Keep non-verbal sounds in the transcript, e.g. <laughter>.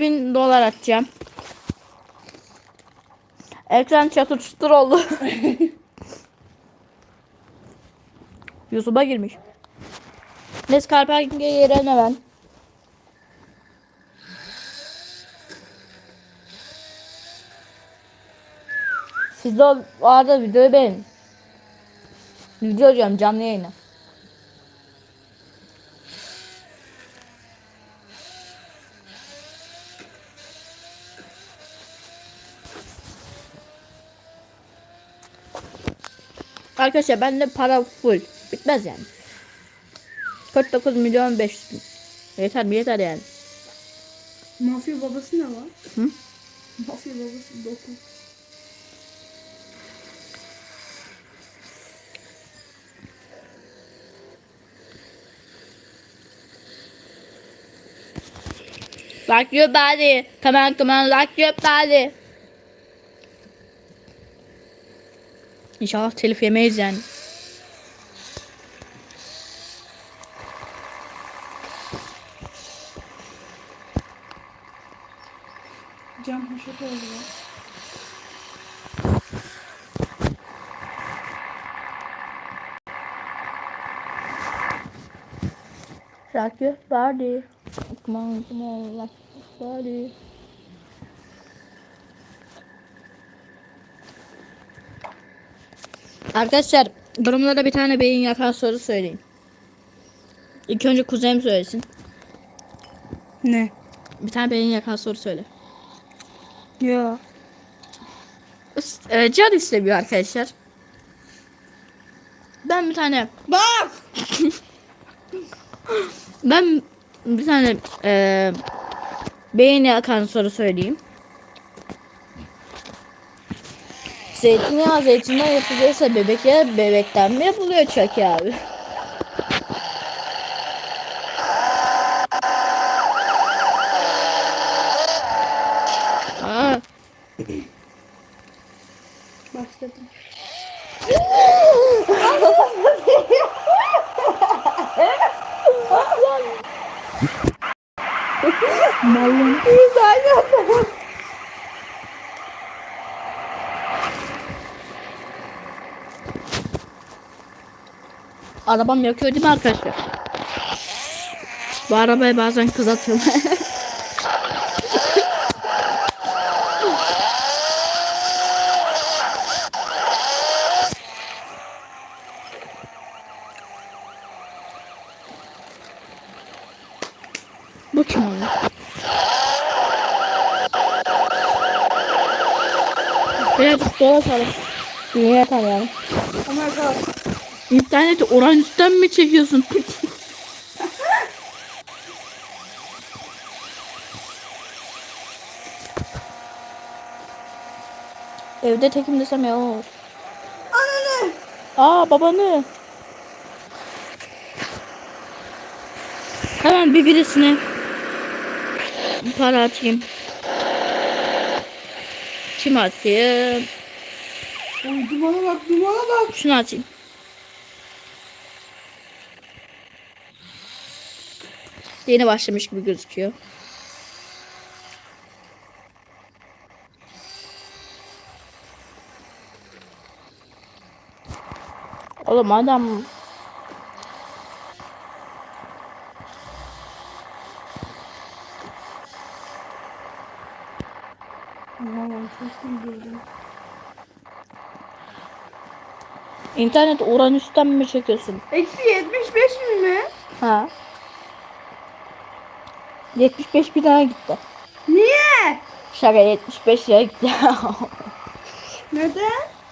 bin dolar atacağım. Ekran çatır çutur oldu. <laughs> YouTube'a girmiş. Neyse Carparking'e yere ne ben? Siz de o o arada videoyu beğenin. Video diyorum canlı yayını. Arkadaşlar bende para full. Bitmez yani. 49 milyon 500 bin. Yeter mi? Yeter yani. Mafya babası ne var? Hı? Mafya babası 9. Like your body. Come on, come on, like your body. İnşallah telif yemeyiz yani. Cam poşet oldu ya. Like your body. Come on, come on, like your body. Arkadaşlar yorumlara bir tane beyin yakan soru söyleyin. İlk önce kuzenim söylesin. Ne? Bir tane beyin yakan soru söyle. Ya. Is- e, Can istemiyor arkadaşlar. Ben bir tane Bak! ben bir tane e, beyin yakan soru söyleyeyim. Zeytinyağı zeytinden yapılıyorsa bebek ya bebekten mi yapılıyor Chucky abi? Aa, Başladım. Malum. Arabam yakıyor değil mi arkadaşlar? Bu arabaya bazen kız atıyorum. <laughs> Bu kim oluyor? Birazcık dolaşalım. Dünya tanıyalım. Oh my god. İnterneti Uranüs'ten mi çekiyorsun? <laughs> Evde tekim desem ya olur. Ananı! Aa babanı. Hemen bir birisine para atayım. Kim atayım? Oy dumana bak dumana bak. Şunu atayım. Yeni başlamış gibi gözüküyor. Oğlum adam internet Uranüs'ten mi çekiyorsun? Eksi 75 mi mi? Ha. 75 bir daha gitti. Niye? Şaka 75 lira gitti. <laughs> Neden?